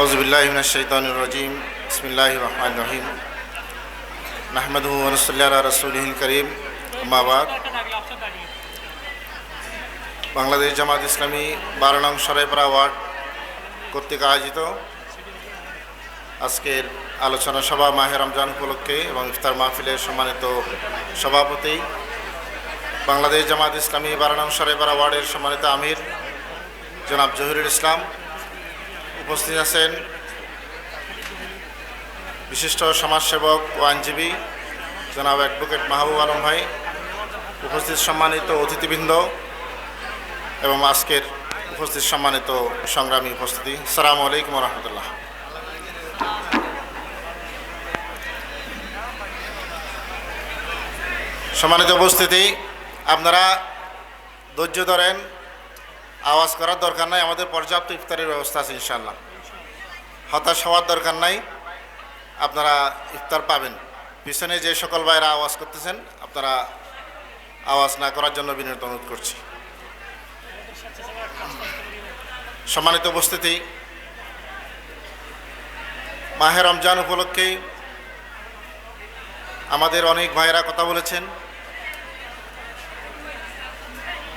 আউজবিল্লাহিমিনাশাইতানুরজিম বিসমিল্লাহ রহমান রহিম নাহমদু রসুল্লাহ করিম আমাবাদ বাংলাদেশ জামাত ইসলামী বারো নং সরাইপাড়া ওয়ার্ড কর্তৃক আয়োজিত আজকের আলোচনা সভা মাহে রমজান উপলক্ষে এবং ইফতার মাহফিলের সম্মানিত সভাপতি, বাংলাদেশ জামাত ইসলামী বারো নং সরাইপাড়া ওয়ার্ডের সম্মানিত আমির জনাব জহিরুল ইসলাম। উপস্থিত আছেন বিশিষ্ট সমাজসেবক ও আইনজীবী জনাব অ্যাডভোকেট মাহবুব আলম ভাই, উপস্থিত সম্মানিত অতিথিবৃন্দ এবং আজকের উপস্থিত সম্মানিত সংগ্রামী উপস্থিতি। সালামু আলাইকুম রহমতুল্লাহ। সম্মানিত উপস্থিতি, আপনারা ধৈর্য ধরেন আওয়াজ করার দরকার নাই, আমাদের পর্যাপ্ত ইফতারের ব্যবস্থা আছে ইনশাল্লাহ হতাশ হওয়ার দরকার নাই, আপনারা ইফতার পাবেন। পিছনে যে সকল ভাইরা আওয়াজ করতেছেন, আপনারা আওয়াজ না করার জন্য বিনীত অনুরোধ করছি। সম্মানিত উপস্থিতি, মাহে রমজান উপলক্ষে আমাদের অনেক ভাইয়েরা কথা বলেছেন।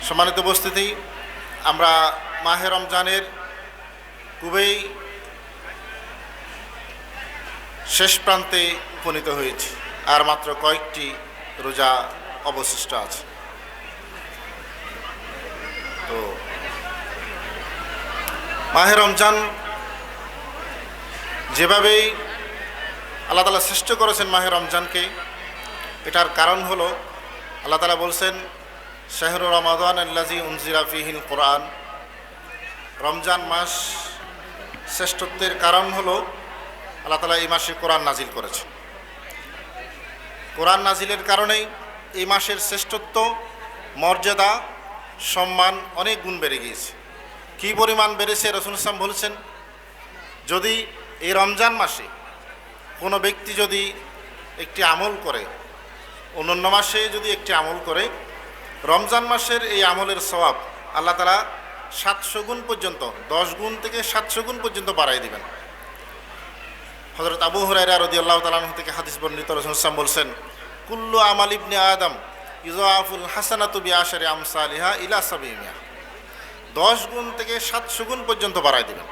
সম্মানিত উপস্থিতি আমরা মাহে রমজানের খুবই শেষ প্রান্তে উপনীত হয়েছি, আর মাত্র কয়েকটি রোজা অবশিষ্ট আছে। তো মাহে রমজান যেভাবেই আল্লাহ তালা সৃষ্ট করেছেন মাহে রমজানকে, এটার কারণ হলো আল্লাহ তালা বলছেন শাহরু রমাদান আল্লাজি উনজিরা ফিহিল কোরআন রমজান মাস শ্রেষ্ঠত্বের কারণ হলো আল্লাহ তালা এই মাসে কোরআন নাজিল করেছে কোরআন নাজিলের কারণেই এই মাসের শ্রেষ্ঠত্ব, মর্যাদা, সম্মান অনেক গুণ বেড়ে গিয়েছে। কি পরিমাণ বেড়েছে? রসুল ইসলাম বলেছেন, যদি এই রমজান মাসে কোনো ব্যক্তি যদি একটি আমল করে, অন্যান্য মাসে যদি একটি আমল করে রমজান মাসের এই আমলের স্বভাব আল্লাহ তালা সাতশো গুণ পর্যন্ত, দশ গুণ থেকে সাতশো গুণ পর্যন্ত বাড়াই দিবেন। হজরত আবু হুরাইরা রদি আল্লাহ তালাহ থেকে হাদিস বর্ণিত রসুলাম বলছেন, কুল্লু আমাল ইবনে আদম ইজাফুল হাসানাতু আমসা আমসালিহা ইলা সাবিমিয়া দশ গুণ থেকে সাতশো গুণ পর্যন্ত বাড়াই দিবেন।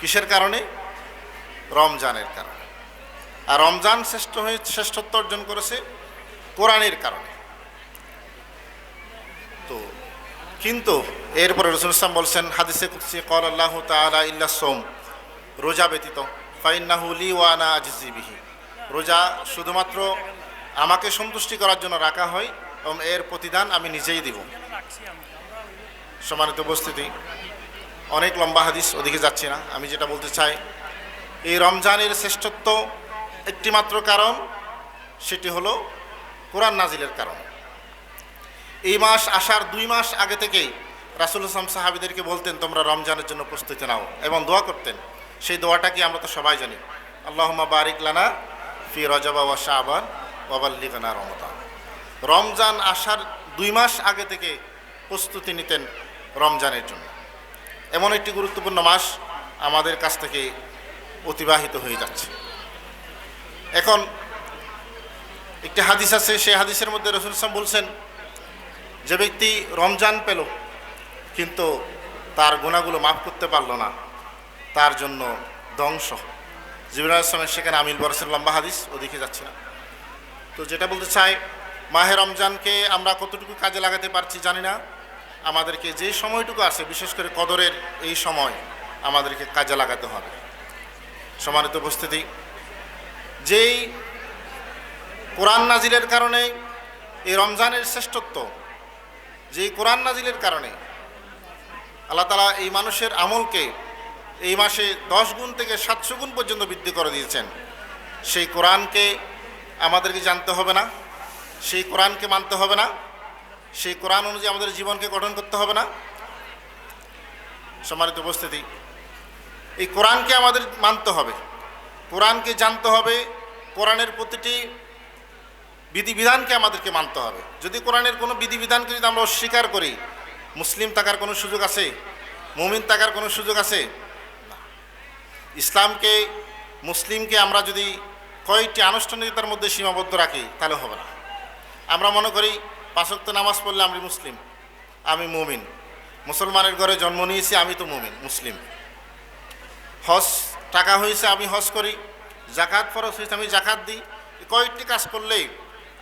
কিসের কারণে? রমজানের কারণে। আর রমজান শ্রেষ্ঠ হয়ে, শ্রেষ্ঠত্ব অর্জন করেছে কোরআনের কারণে তো কিন্তু এরপরে রসুল ইসলাম বলছেন, হাদিসে কুৎসি কল আল্লাহ তালা ইল্লা সোম। রোজা ব্যতীত। ফাইন্নাহু লি ওয়ানা আজিজিবিহি রোজা শুধুমাত্র আমাকে সন্তুষ্টি করার জন্য রাখা হয়, এবং এর প্রতিদান আমি নিজেই দিব। সম্মানিত উপস্থিতি, অনেক লম্বা হাদিস, ওদিকে যাচ্ছি না। আমি যেটা বলতে চাই, এই রমজানের শ্রেষ্ঠত্ব একটিমাত্র কারণ, সেটি হলো কোরআন নাজিলের কারণ। এই মাস আসার দুই মাস আগে থেকেই রাসুল ইসলাম সাহাবিদেরকে বলতেন, তোমরা রমজানের জন্য প্রস্তুতি নাও এবং দোয়া করতেন। সেই দোয়াটা কি আমরা তো সবাই জানি। আল্লাহমা বারিক লানা ফি রজবা ওয়া শাহবান ওয়াবাল্লিগানা রমদান রমজান। আসার দুই মাস আগে থেকে প্রস্তুতি নিতেন রমজানের জন্য। এমন একটি গুরুত্বপূর্ণ মাস আমাদের কাছ থেকে অতিবাহিত হয়ে যাচ্ছে। এখন একটি হাদিস আছে, সেই হাদিসের মধ্যে রসুল ইসলাম বলছেন যে ব্যক্তি রমজান পেল, কিন্তু তার গুণাগুলো মাফ করতে পারল না, তার জন্য ধ্বংস। জিবুল আসলামের সেখানে আমিল বরসের লম্বা হাদিস, ওদিকে যাচ্ছি না। তো যেটা বলতে চাই, মাহে রমজানকে আমরা কতটুকু কাজে লাগাতে পারছি জানি না। আমাদেরকে যে সময়টুকু আছে, বিশেষ করে কদরের এই সময়, আমাদেরকে কাজে লাগাতে হবে। সমানিত উপস্থিতি, যেই কোরআন নাজিরের কারণে এই রমজানের শ্রেষ্ঠত্ব যেই কোরআন নাজিলের কারণে আল্লাহ তালা এই মানুষের আমলকে এই মাসে দশ গুণ থেকে সাতশো গুণ পর্যন্ত বৃদ্ধি করে দিয়েছেন। সেই কোরআনকে আমাদেরকে জানতে হবে না, সেই কোরআনকে মানতে হবে না, সেই কোরআন অনুযায়ী আমাদের জীবনকে গঠন করতে হবে না। সম্মানিত উপস্থিতি, এই কোরআনকে আমাদের মানতে হবে, কোরআনকে জানতে হবে, কোরআনের প্রতিটি বিধিবিধানকে আমাদেরকে মানতে হবে। যদি কোরআনের কোনো বিধিবিধানকে যদি আমরা অস্বীকার করি, মুসলিম থাকার কোনো সুযোগ আছে? মুমিন থাকার কোনো সুযোগ আছে? ইসলামকে, মুসলিমকে আমরা যদি কয়েকটি আনুষ্ঠানিকতার মধ্যে সীমাবদ্ধ রাখি, তাহলে হবে না। আমরা মনে করি পাঁচক্ত নামাজ পড়লে আমি মুসলিম, আমি মুমিন। মুসলমানের ঘরে জন্ম নিয়েছি, আমি তো মুমিন, মুসলিম। হজ টাকা হয়েছে, আমি হজ করি। জাকাত ফরজ হয়েছে, আমি জাকাত দিই। কয়েকটি কাজ করলেই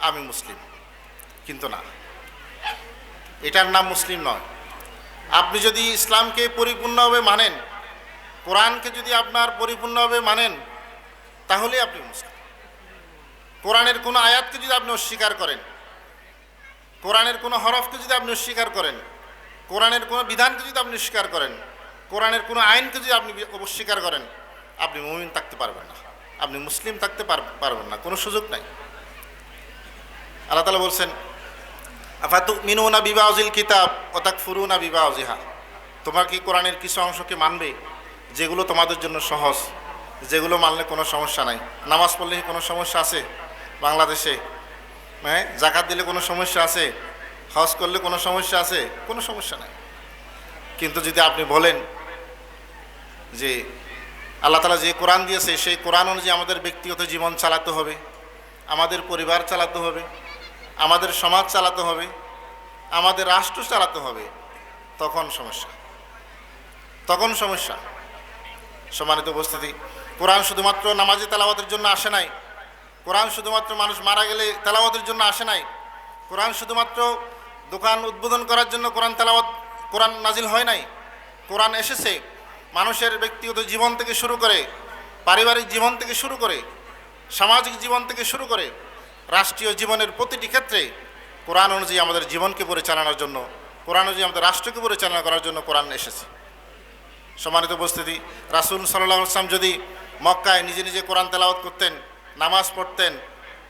আমি মুসলিম, কিন্তু না। এটার নাম মুসলিম নয়। আপনি যদি ইসলামকে পরিপূর্ণভাবে মানেন, কোরআনকে যদি আপনার পরিপূর্ণভাবে মানেন তাহলে আপনি মুসলিম। কোরআনের কোনো আয়াতকে যদি আপনি অস্বীকার করেন, কোরআনের কোনো হরফকে যদি আপনি অস্বীকার করেন, কোরআনের কোনো বিধানকে যদি আপনি স্বীকার করেন, কোরআনের কোনো আইনকে যদি আপনি অস্বীকার করেন, আপনি মুমিন থাকতে পারবেন না। আপনি মুসলিম থাকতে পার- পারবেন না। কোনো সুযোগ নাই। আল্লাহ তালা বলছেন আফাতু মিনুনা বিবাউজিল কিতাব অতাক ফুরুনা বিবাউজিহা? তোমার কি কোরআনের কিছু অংশকে মানবে যেগুলো তোমাদের জন্য সহজ, যেগুলো মানলে কোনো সমস্যা নাই? নামাজ পড়লে কোনো সমস্যা আছে বাংলাদেশে? হ্যাঁ জাকাত দিলে কোনো সমস্যা আছে? হজ করলে কোনো সমস্যা আছে? কোনো সমস্যা নাই। কিন্তু যদি আপনি বলেন যে আল্লাহ তালা যে কোরআন দিয়েছে, সেই কোরআন অনুযায়ী আমাদের ব্যক্তিগত জীবন চালাতে হবে, আমাদের পরিবার চালাতে হবে আমাদের সমাজ চালাতে হবে, আমাদের রাষ্ট্র চালাতে হবে, তখন সমস্যা। তখন সমস্যা। সম্মানিত উপস্থিতি, কোরআন শুধুমাত্র নামাজে তেলাওয়াতের জন্য আসে নাই। কোরআন শুধুমাত্র মানুষ মারা গেলে তেলাওয়াতের জন্য আসে নাই। কোরআন শুধুমাত্র দোকান উদ্বোধন করার জন্য কোরআন তেলাওয়াত, কোরআন নাজিল হয় নাই। কোরআন এসেছে, মানুষের ব্যক্তিগত জীবন থেকে শুরু করে, পারিবারিক জীবন থেকে শুরু করে, সামাজিক জীবন থেকে শুরু করে রাষ্ট্রীয় জীবনের প্রতিটি ক্ষেত্রে কোরআন অনুযায়ী আমাদের জীবনকে পরিচালনার জন্য, কোরআন অনুযায়ী আমাদের রাষ্ট্রকে পরিচালনা করার জন্য কোরআন এসেছে। সম্মানিত উপস্থিতি, রাসুল সাল্লাহ আসলাম যদি মক্কায় নিজে নিজে কোরআন তেলাওয়াত করতেন, নামাজ পড়তেন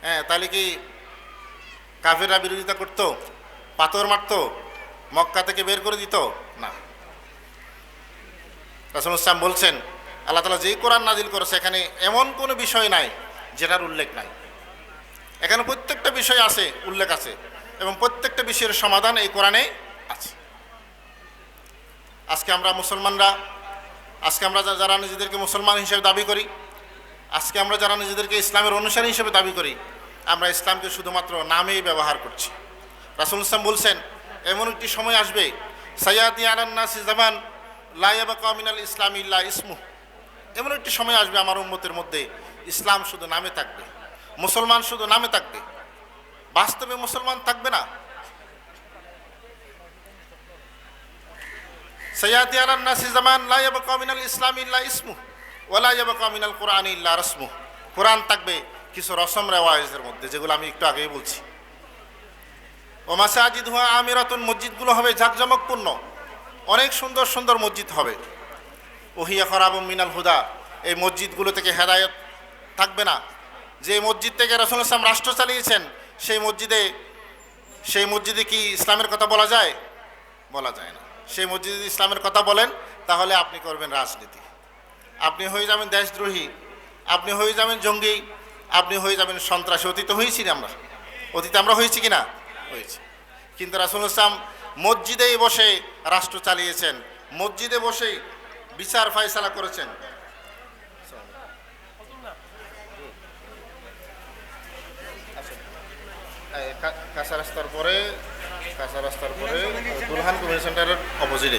হ্যাঁ তাহলে কি কাফেররা বিরোধিতা করত? পাথর মারত? মক্কা থেকে বের করে দিত? না। রাসুল ইসলাম বলছেন, আল্লাহ তালা যেই কোরআন নাজিল করেছে, এখানে এমন কোনো বিষয় নাই যেটার উল্লেখ নাই। এখানে প্রত্যেকটা বিষয় আছে, উল্লেখ আছে এবং প্রত্যেকটা বিষয়ের সমাধান এই কোরআনে আছে। আজকে আমরা মুসলমানরা, আজকে আমরা যারা নিজেদেরকে মুসলমান হিসেবে দাবি করি, আজকে আমরা যারা নিজেদেরকে ইসলামের অনুসারী হিসেবে দাবি করি, আমরা ইসলামকে শুধুমাত্র নামেই ব্যবহার করছি। রাসুল ইসলাম বলছেন, এমন একটি সময় আসবে সাইয়াদি আলান্নাসি জামান লাইয়াবা কামিনাল ইসলাম ইল্লা ইসমু এমন একটি সময় আসবে আমার উম্মতের মধ্যে ইসলাম শুধু নামে থাকবে। মুসলমান শুধু নামে থাকবে। বাস্তবে মুসলমান থাকবে না। সৈয়াদি আলান নাসি জামান, লা ইয়াবকা মিনাল ইসলাম ইল্লা ইসমু ওয়ালা ইয়াবকা মিনাল কোরআন ইল্লা রসমু। কোরআন থাকবে কিছু রসম রেওয়াজের মধ্যে, যেগুলো আমি একটু আগেই বলছি। ও মাসাজিদ হুয়া আমিরাতুন, মসজিদগুলো হবে জাকজমকপূর্ণ অনেক সুন্দর সুন্দর মসজিদ হবে। ওহিয়া খরাব মিনাল হুদা, এই মসজিদগুলো থেকে হেদায়ত থাকবে না। যে মসজিদ থেকে রসুল ইসলাম রাষ্ট্র চালিয়েছেন, সেই মসজিদে সেই মসজিদে কি ইসলামের কথা বলা যায়? বলা যায় না। সেই মসজিদে ইসলামের কথা বলেন, তাহলে আপনি করবেন রাজনীতি। আপনি হয়ে যাবেন দেশদ্রোহী, আপনি হয়ে যাবেন জঙ্গি, আপনি হয়ে যাবেন সন্ত্রাসী। অতীত হয়েছি না আমরা। অতীতে আমরা হয়েছি কি না? হয়েছি। কিন্তু রাসুল ইসলাম মসজিদেই বসে রাষ্ট্র চালিয়েছেন, মসজিদে বসেই বিচার ফায়সালা করেছেন এই কা- কাঁচা রাস্তার পরে কাঁচা রাস্তার পরে দুলহান কমিউনিটি সেন্টারের অপোজিটে